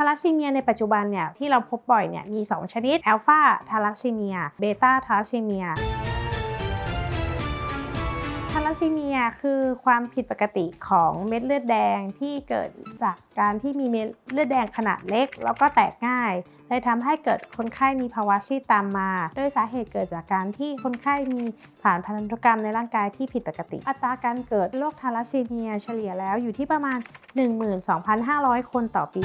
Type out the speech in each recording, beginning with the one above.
ทาลัสซีเมียในปัจจุบันเนี่ยที่เราพบบ่อยเนี่ยมี 2 ชนิดอัลฟาทาลัสซีเมียเบต้าทาลัสซีเมียทาลัสซีเมียคือความผิดปกติของเม็ดเลือดแดงที่เกิดจากการที่มีเม็ดเลือดแดงขนาดเล็ก แล้วก็แตกง่ายเลยทำให้เกิดคนไข้มีภาวะซีดตามมา โดยสาเหตุเกิดจากการที่คนไข้มีสารพันธุกรรมในร่างกายที่ผิดปกติ อัตราการเกิดโรคทาลัสซีเมียเฉลี่ยแล้วอยู่ที่ประมาณ 12,500 คนต่อปี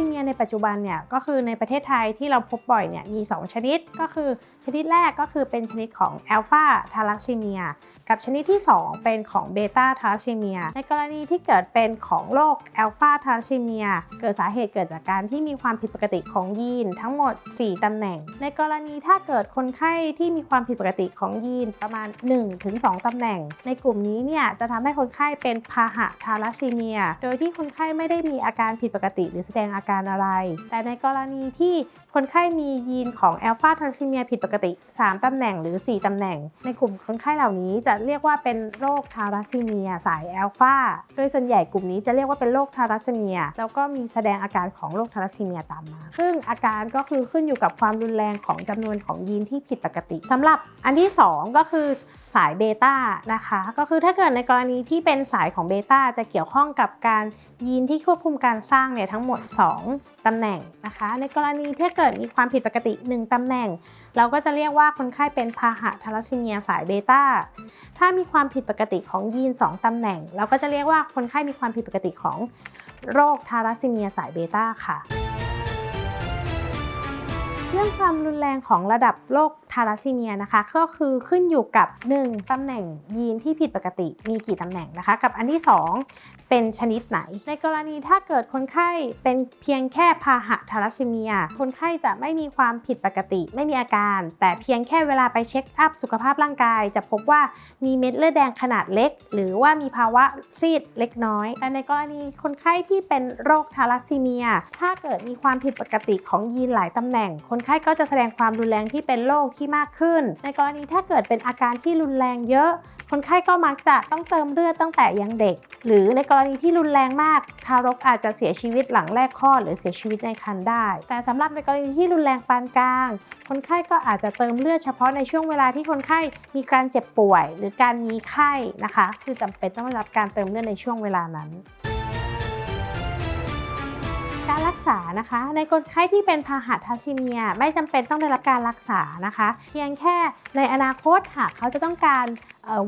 ทีเมียในปัจจุบันเนี่ยก็คือในประเทศไทยที่เราพบบ่อยเนี่ยมี 2 ชนิดก็คือชนิดแรกก็คือเป็นชนิดของแอลฟาทาลัสซีเมียกับชนิดที่ 2 เป็นของเบต้าทาลัสซีเมียในกรณีที่เกิดเป็นของโรคแอลฟาทาลัสซีเมียเกิดสาเหตุเกิดจากการที่มีความผิดปกติของยีนทั้งหมด 4 ตำแหน่ง ในกรณีถ้าเกิดคนไข้ที่มีความผิดปกติของยีนประมาณ 1-2 ตำแหน่ง ในกลุ่มนี้เนี่ยจะทำให้คนไข้เป็นพาหะทาลัสซีเมีย โดยที่คนไข้ไม่ได้มีอาการผิดปกติหรือแสดงอาการอะไร แต่ในกรณีที่คนไข้มียีนของแอลฟาทาลัสซีเมียผิดปกติ 3 ตำแหน่งหรือ 4 ตำแหน่ง ในกลุ่มคนไข้เหล่านี้จะเรียกว่าเป็นโรคทาลัสซีเมีย สายแอลฟาโดยส่วนใหญ่กลุ่มนี้จะเรียกว่าเป็นโรคทาลัสซีเมีย แล้วก็มีแสดงอาการของโรคทาลัสซีเมียตามมา ซึ่งอาการก็คือขึ้นอยู่กับความรุนแรงของจำนวนของยีนที่ผิดปกติสำหรับอันที่ 2 ก็คือสายเบต้านะคะ ก็คือถ้าเกิดในกรณีที่เป็นสายของเบต้าจะเกี่ยวข้องกับการยีนที่ควบคุมการสร้างเนี่ยทั้งหมด 2 ตำแหน่งนะคะ ในกรณีที่เกิดมีความผิดปกติ 1 ตำแหน่ง เราก็จะเรียกว่าคนไข้เป็นพาหะทาลัสซีเมียสายเบต้า ถ้ามีความผิดปกติของยีน 2 ตำแหน่ง เราก็จะเรียกว่าคนไข้มีความผิดปกติของโรคทาลัสซีเมียสายเบต้าค่ะ เรื่องความรุนแรงของระดับโรคทาลัสซีเมียนะคะ ก็คือขึ้นอยู่กับ 1. ตำแหน่งยีนที่ผิดปกติมีกี่ตำแหน่งนะคะ กับอันที่ 2 เป็นชนิดไหน ในกรณีถ้าเกิดคนไข้เป็นเพียงแค่พาหะทาลัสซีเมีย คนไข้จะไม่มีความผิดปกติไม่มีอาการ แต่เพียงแค่เวลาไปเช็คอัพสุขภาพร่างกาย จะพบว่ามีเม็ดเลือดแดงขนาดเล็ก หรือว่ามีภาวะซีดเล็กน้อย แต่ในกรณีคนไข้ที่เป็นโรคทาลัสซีเมีย ถ้าเกิดมีความผิดปกติของยีนหลายตำแหน่งคนไข้ก็จะแสดงความรุนแรงที่เป็นโรคที่มากขึ้น ในกรณีถ้าเกิดเป็นอาการที่รุนแรงเยอะ คนไข้ก็มักจะต้องเติมเลือดตั้งแต่ยังเด็ก หรือในกรณีที่รุนแรงมาก ทารกอาจจะเสียชีวิตหลังแรกคลอดหรือเสียชีวิตในครรภ์ได้ แต่สำหรับในกรณีที่รุนแรงปานกลาง คนไข้ก็อาจจะเติมเลือดเฉพาะในช่วงเวลาที่คนไข้มีการเจ็บป่วย หรือการมีไข้นะคะ คือจำเป็นต้องได้รับการเติมเลือดในช่วงเวลานั้น การรักษานะคะ ในคนไข้ที่เป็นพาหะทัชิเมีย ไม่จำเป็นต้องได้รับการรักษานะคะ เพียงแค่ในอนาคตหากเขาจะต้องการ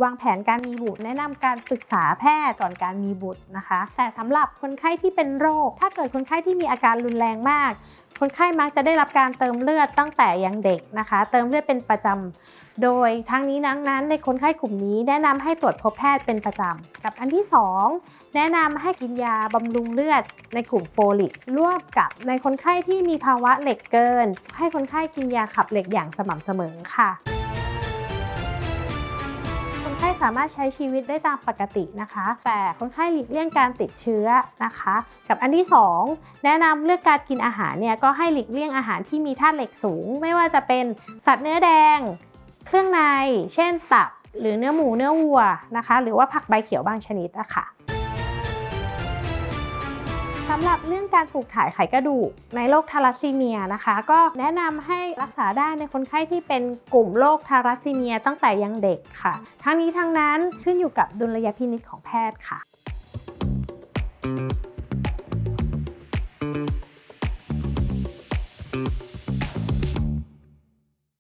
วางแผนการมีบุตร แนะนำการปรึกษาแพทย์ก่อนการมีบุตรนะคะ แต่สำหรับคนไข้ที่เป็นโรค ถ้าเกิดคนไข้ที่มีอาการรุนแรงมาก คนไข้มักจะได้รับการเติมเลือดตั้งแต่ยังเด็กนะคะ เติมเลือดเป็นประจำโดยทั้งนี้นั้นนั้นในคนไข้กลุ่มนี้แนะนำให้ตรวจพบแพทย์เป็นประจำกับอันที่ 2 แนะนำให้กินยาบำรุงเลือดในกลุ่มโฟลิกร่วมกับในคนไข้ที่มีภาวะเหล็กเกิน ให้คนไข้กินยาขับเหล็กอย่างสม่ำเสมอค่ะ สามารถใช้ชีวิตได้ตามปกตินะคะ แต่คนไข้หลีกเลี่ยงการติดเชื้อนะคะ กับอันที่ 2 แนะนำเลือกการกินอาหารเนี่ยก็ให้หลีกเลี่ยงอาหารที่มีธาตุเหล็กสูง ไม่ว่าจะเป็นสัตว์เนื้อแดง เครื่องใน เช่นตับ หรือเนื้อหมูเนื้อวัวนะคะ หรือว่าผักใบเขียวบางชนิดอะค่ะำหรับเรื่องการปลูกถ่ายไขกระดูกในโรคทาลัสซีเมียนะคะ ก็แนะนำให้รักษาได้ในคนไข้ที่เป็นกลุ่มโรคทาลัสซีเมียตั้งแต่ยังเด็กค่ะ ทั้งนี้ทั้งนั้นขึ้นอยู่กับดุลยพินิจของแพทย์ค่ะ